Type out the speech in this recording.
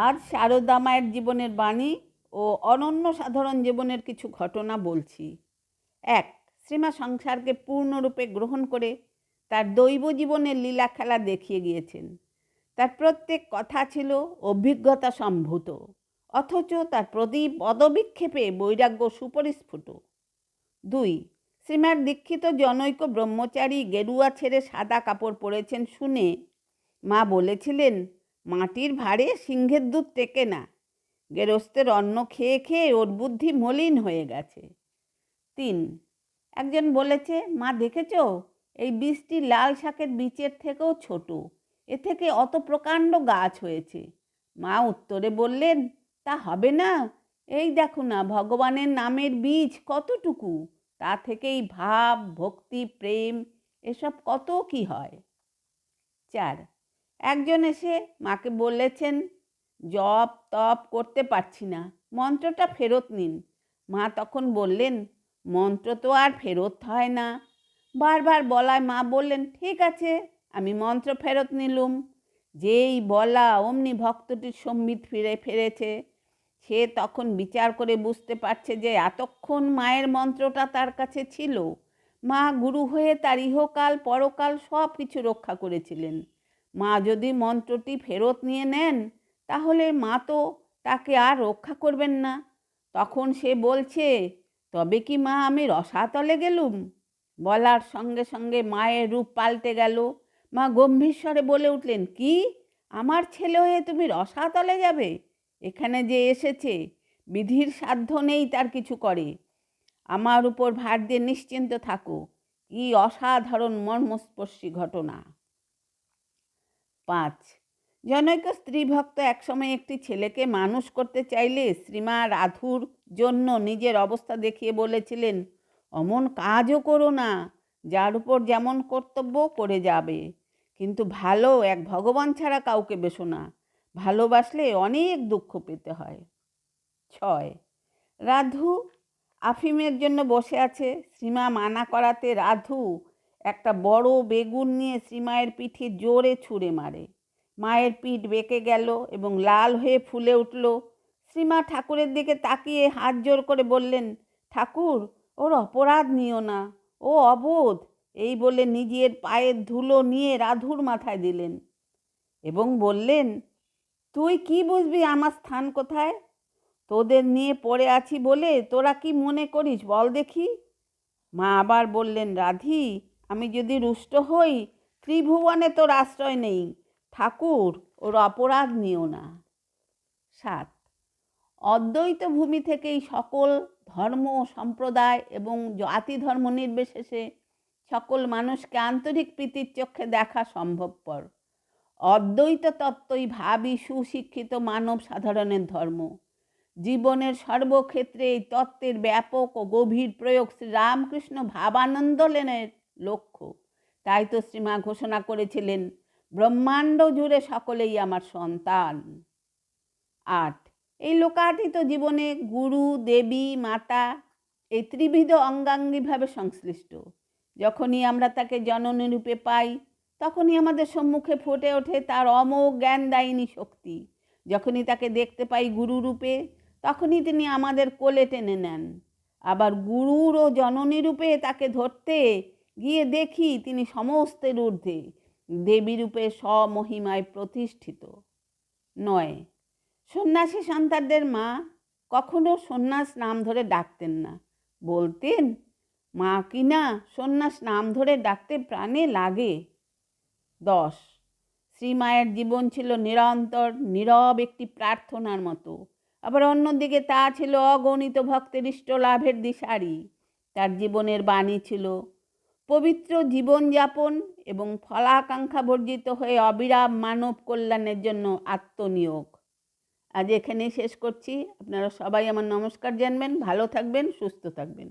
আজ শারদা মায়ের জীবনের বাণী ও অনন্য সাধারণ জীবনের কিছু ঘটনা বলছি। এক, শ্রীমা সংসারকে পূর্ণরূপে গ্রহণ করে তার দৈব জীবনের লীলা খেলা দেখিয়ে গিয়েছেন। তার প্রত্যেক কথা ছিল অভিজ্ঞতা সম্ভূত, অথচ তার প্রতি পদবিক্ষেপে বৈরাগ্য সুপরিস্ফুট। দুই, শ্রীমার দীক্ষিত জনৈক ব্রহ্মচারী গেরুয়া ছেড়ে সাদা কাপড় পরেছেন শুনে মা বলেছিলেন মাটির ভারে সিংহের দুধ টেকে না। গেরস্তের অন্ন খেয়ে খেয়ে ওর বুদ্ধি মলিন হয়ে গেছে। তিন, একজন বলেছে, মা, দেখেছ? এই বীজটি লাল শাকের বীচের থেকেও ছোট। এ থেকে অত প্রকাণ্ড গাছ হয়েছে। মা উত্তরে বললেন, তা হবে না। এই দেখো না, ভগবানের নামের বীজ কতটুকু? তা থেকেই ভাব, ভক্তি, প্রেম, এসব কত কি হয়? চার একজন এসে মাকে বলেছেন জপ তপ করতে পারছি না, মন্ত্রটা ফেরত নিন। মা তখন বললেন, মন্ত্র তো আর ফেরত হয় না। বারবার বলায় মা বললেন, ঠিক আছে, আমি মন্ত্র ফেরত নিলুম। যেই বলা অমনি ভক্তটির সম্বিত ফিরে ফেরেছে, সে তখন বিচার করে বুঝতে পারছে যে এতক্ষণ মায়ের মন্ত্রটা তার কাছে ছিল। মা গুরু হয়ে তার ইহকাল, পরকাল সব কিছু রক্ষা করেছিলেন। মা যদি মন্ত্রটি ফেরত নিয়ে নেন, তাহলে মা তো তাকে আর রক্ষা করবেন না। তখন সে বলছে, তবে কি মা আমি রসাতলে গেলুম? বলার সঙ্গে সঙ্গে মায়ের রূপ পাল্টে গেল। মা গম্ভীর স্বরে বলে উঠলেন, কি? আমার ছেলে হয়ে তুমি রসাতলে যাবে? এখানে যে এসেছে, বিধির সাধ্য নেই তার কিছু করে। আমার উপর ভার দিয়ে নিশ্চিন্ত থাকো। কি অসাধারণ মর্মস্পর্শী ঘটনা। পাঁচ। জনৈক স্ত্রী ভক্ত একসময় একটি ছেলেকে মানুষ করতে চাইলে শ্রীমা রাধুর জন্য নিজের অবস্থা দেখিয়ে বলেছিলেন, অমন কাজও করো না, যার উপর যেমন কর্তব্য করে যাবে। কিন্তু ভালো এক ভগবান ছাড়া কাউকে বেশো না, ভালোবাসলে অনেক দুঃখ পেতে হয়। ছয়। রাধু আফিমের জন্য বসে আছে। শ্রীমা মানা করাতে রাধু একটা বড় বেগুন নিয়ে শ্রীমায়ের পিঠে জোরে ছুঁড়ে মারে। মায়ের পিঠ বেঁকে গেল এবং লাল হয়ে ফুলে উঠল। শ্রীমা ঠাকুরের দিকে তাকিয়ে হাত জোর করে বললেন, ঠাকুর, ওর অপরাধ নিও না, ও অবোধ। এই বলে নিজের পায়ের ধুলো নিয়ে রাধুর মাথায় দিলেন এবং বললেন, তুই কি বুঝবি আমার স্থান কোথায়? তোদের নিয়ে পড়ে আছি বলে তোরা কি মনে করিস বল দেখি? মা আবার বললেন, রাধি আমি যদি রুষ্ট হই, ত্রিভুবনে তোর আশ্রয় নেই। ঠাকুর, ওর অপরাধ নিও না। সাত। অদ্বৈত ভূমি থেকেই সকল ধর্ম সম্প্রদায় এবং জাতি ধর্ম নির্বিশেষে সকল মানুষকে আন্তরিক প্রীতির চক্ষে দেখা সম্ভবপর। অদ্বৈত তত্ত্বই ভাবি, সুশিক্ষিত মানব সাধারণের ধর্ম। জীবনের সর্বক্ষেত্রে এই তত্ত্বের ব্যাপক ও গভীর প্রয়োগ শ্রী রামকৃষ্ণ ভাবানন্দলেনের লক্ষ্য। তাই তো শ্রীমা ঘোষণা করেছিলেন, ব্রহ্মাণ্ড জুড়ে সকলেই আমার সন্তান। আট, এই লোকাতীত জীবনে গুরু, দেবী, মাতা এই ত্রিবিধ অঙ্গাঙ্গিভাবে সংশ্লিষ্ট। যখনই আমরা তাকে জননী রূপে পাই, তখনই আমাদের সম্মুখে ফুটে ওঠে তার অমোঘ জ্ঞানদায়িনী শক্তি। যখনই তাকে দেখতে পাই গুরু রূপে, তখনই তিনি আমাদের কোলে টেনে নেন। আবার গুরুর ও জননী রূপে তাকে ধরতে গিয়ে দেখি তিনি সমস্তের ঊর্ধ্বে দেবী রূপে স্বমহিমায় প্রতিষ্ঠিত। নয়, সন্ন্যাসী সন্তানদের মা কখনো সন্ন্যাস নাম ধরে ডাকতেন না। বলতেন, মা কিনা সন্ন্যাস নাম ধরে ডাকতে প্রাণে লাগে? দশ, শ্রীমায়ের জীবন ছিল নিরন্তর, নীরব একটি প্রার্থনার মতো। আবার অন্যদিকে তা ছিল অগণিত ভক্তের ইষ্ট লাভের দিশারি। তার জীবনের বাণী ছিল পবিত্র জীবনযাপন এবং ফলাকাঙ্ক্ষা বর্জিত হয়ে অবিরাম মানব কল্যাণের জন্য আত্মনিয়োগ। আজ এখানেই শেষ করছি। আপনারা সবাই আমার নমস্কার জানবেন, ভালো থাকবেন, সুস্থ থাকবেন।